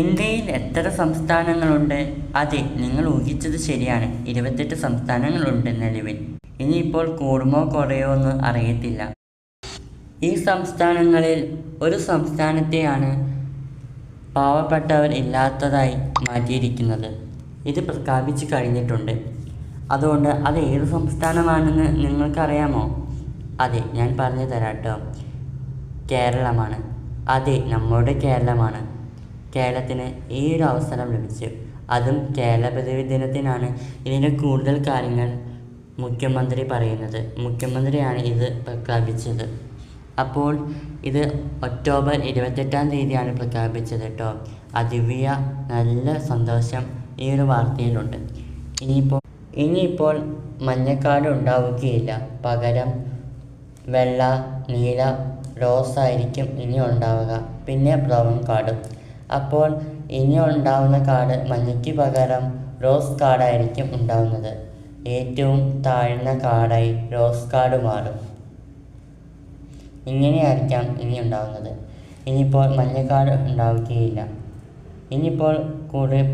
ഇന്ത്യയിൽ എത്ര സംസ്ഥാനങ്ങളുണ്ട്? അതെ നിങ്ങൾ ഊഹിച്ചത് ശരിയാണ്. ഇരുപത്തെട്ട് സംസ്ഥാനങ്ങളുണ്ട് നിലവിൽ. ഇനിയിപ്പോൾ കൂടുമോ കുറയോ എന്ന് അറിയത്തില്ല. ഈ സംസ്ഥാനങ്ങളിൽ ഒരു സംസ്ഥാനത്തെയാണ് പാവപ്പെട്ടവർ ഇല്ലാത്തതായി മാറ്റിയിരിക്കുന്നത്. ഇത് പ്രഖ്യാപിച്ചു കഴിഞ്ഞിട്ടുണ്ട്. അതുകൊണ്ട് അത് ഏത് സംസ്ഥാനമാണെന്ന് നിങ്ങൾക്കറിയാമോ? അതെ ഞാൻ പറഞ്ഞു തരാട്ടോ കേരളമാണ്. അതെ നമ്മുടെ കേരളമാണ്. കേരളത്തിന് ഈ ഒരു അവസരം ലഭിച്ചു. അതും കേരള പദവി ദിനത്തിനാണ്. ഇതിന്റെ കൂടുതൽ കാര്യങ്ങൾ മുഖ്യമന്ത്രി പറയുന്നത്. മുഖ്യമന്ത്രിയാണ് ഇത് പ്രഖ്യാപിച്ചത്. അപ്പോൾ ഇത് ഒക്ടോബർ ഇരുപത്തെട്ടാം തീയതിയാണ് പ്രഖ്യാപിച്ചത് കേട്ടോ. അതിവ്യ നല്ല സന്തോഷം ഈ ഒരു വാർത്തയിലുണ്ട്. ഇനിയിപ്പോൾ ഇനിയിപ്പോൾ മഞ്ഞക്കാട് ഉണ്ടാവുകയില്ല. പകരം വെള്ള നീല റോസ് ആയിരിക്കും ഇനി ഉണ്ടാവുക. പിന്നെ ബ്രൗൺ കാർഡും. അപ്പോൾ ഇനി ഉണ്ടാവുന്ന കാർഡ് മഞ്ഞയ്ക്ക് പകരം റോസ് കാർഡായിരിക്കും ഉണ്ടാവുന്നത്. ഏറ്റവും താഴ്ന്ന കാർഡായി റോസ് കാർഡ് മാറും. ഇങ്ങനെയായിരിക്കാം ഇനി ഉണ്ടാവുന്നത്. ഇനിയിപ്പോൾ മഞ്ഞ കാർഡ് ഉണ്ടാവുകയില്ല. ഇനിയിപ്പോൾ കൂടുതൽ